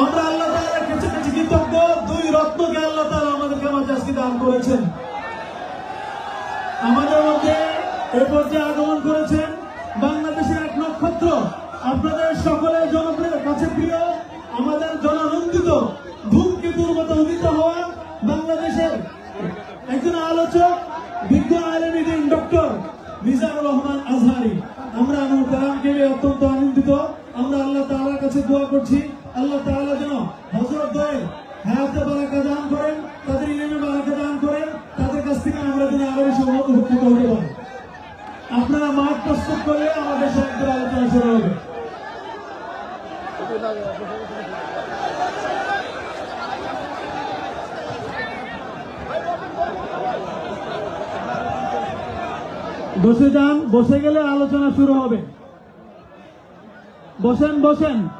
আমরা আল্লাহ তাআলার কাছে কৃতজ্ঞ দুই রত্নকে আল্লাহ তাআলা আমাদেরকে মাঝে আজকে দান করেছেন। আমাদের মধ্যে এ পর্যায়ে আগমন করেছেন বাংলাদেশের এক নক্ষত্র। আপনাদের সকলের জনপ্রিয়, কাছে প্রিয়, আমাদের জনানন্দিত, ধূমকেতুর মতো উদিত হওয়া বাংলাদেশের একজন আলোচক, বিজ্ঞ আলমীদিন ডক্টর মিজানুর রহমান আজহারি। আমরা আমার কালামকে অত্যন্ত আনন্দিত আমরা আল্লাহ তাআলার কাছে দোয়া করছি, আল্লাহ তাআলা যেন হযরত দয়ে হায়াতে বারাকা দান করেন, তাদের ইলমে বারাকা দান করেন, তাদের কাছ থেকে আমরা যেন আরও বেশি উপকৃত হতে পারি। আপনারা মাঠ প্রস্তুত করলে আমাদের সাথে আলোচনা শুরু হবে। বসে যান, বসে গেলে আলোচনা শুরু হবে। bosan bosan